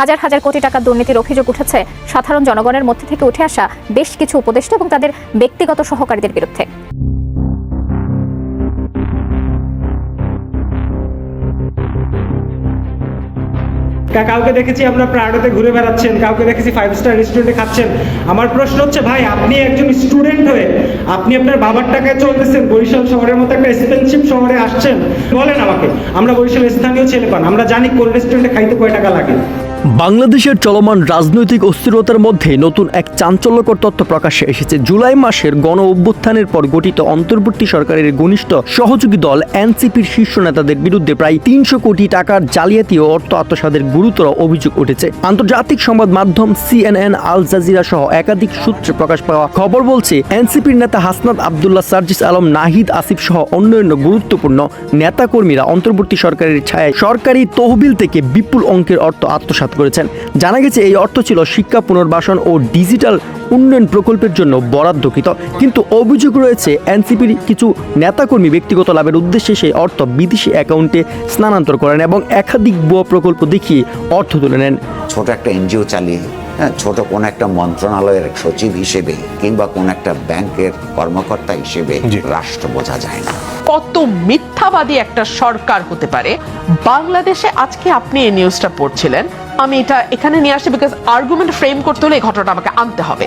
হাজার হাজার কোটি টাকার দুর্নীতির অভিযোগ উঠেছে সাধারণ জনগণের মধ্যে থেকে উঠে আসা বেশ কিছু উপদেষ্টা এবং তাদের ব্যক্তিগত সহকারীদের বিরুদ্ধে। কাউকে দেখেছি আপনার প্রায়োরিতে ঘুরে বেড়াচ্ছেন, কাউকে দেখেছি ফাইভ স্টার রেস্টুরেন্টে খাচ্ছেন। আমার প্রশ্ন হচ্ছে, ভাই, আপনি একজন স্টুডেন্ট হয়ে আপনি আপনার বাবার টাকায় চলতেছেন, বরিশাল শহরের মতো একটা এক্সপেন্সিভ শহরে আসছেন। বলেন আমাকে, আমরা বরিশাল স্থানীয় ছেলে পান আমরা জানি কোন রেস্টুরেন্টে খাইতে কয় টাকা লাগে। বাংলাদেশের চলমান রাজনৈতিক অস্থিরতার মধ্যে নতুন এক চাঞ্চল্যকর তথ্য প্রকাশ্যে এসেছে। জুলাই মাসের গণ অভ্যুত্থানের পর গঠিত অন্তর্বর্তী সরকারের ঘনিষ্ঠ সহযোগী দল এনসিপির শীর্ষ নেতাদের বিরুদ্ধে প্রায় তিনশো কোটি টাকার জালিয়াতি ও অর্থ আত্মসাদের গুরুতর অভিযোগ উঠেছে। আন্তর্জাতিক সংবাদ মাধ্যম সিএনএন, আল জাজিরা সহ একাধিক সূত্রে প্রকাশ পাওয়া খবর বলছে, এনসিপির নেতা হাসনাত আবদুল্লাহ, সার্জিস আলম, নাহিদ আসিফ সহ অন্যান্য গুরুত্বপূর্ণ নেতাকর্মীরা অন্তর্বর্তী সরকারের ছায়ায় সরকারি তহবিল থেকে বিপুল অঙ্কের অর্থ আত্মসাত আত্মসাৎ করেছেন। জানা গেছে এই অর্থ ছিল শিক্ষা পুনর্বাসন ও ডিজিটাল উন্নয়ন প্রকল্পের জন্য বরাদ্দকৃত। কিন্তু অভিযোগ রয়েছে এনসিপির কিছু নেতাকর্মী ব্যক্তিগত লাভের উদ্দেশ্যে সেই অর্থ বিদেশি অ্যাকাউন্টে স্থানান্তর করেন এবং একাধিক ভুয়া প্রকল্প দেখিয়ে অর্থ তুলে নেন। ছোট একটা এনজিও চালিয়ে হ্যাঁ ছোট কোনো একটা মন্ত্রণালয়ের সচিব হিসেবে কিংবা কোন একটা ব্যাংকের কর্মকর্তা হিসেবে রাষ্ট্র বোঝা যায় না। কত মিথ্যাবাদী একটা সরকার হতে পারে। বাংলাদেশে আজকে আপনি এই নিউজটা পড়ছিলেন আমি এটা এখানে নিয়ে আসি বিকজ আর্গুমেন্ট ফ্রেম করতে হলে এই ঘটনাটা আমাকে আনতে হবে।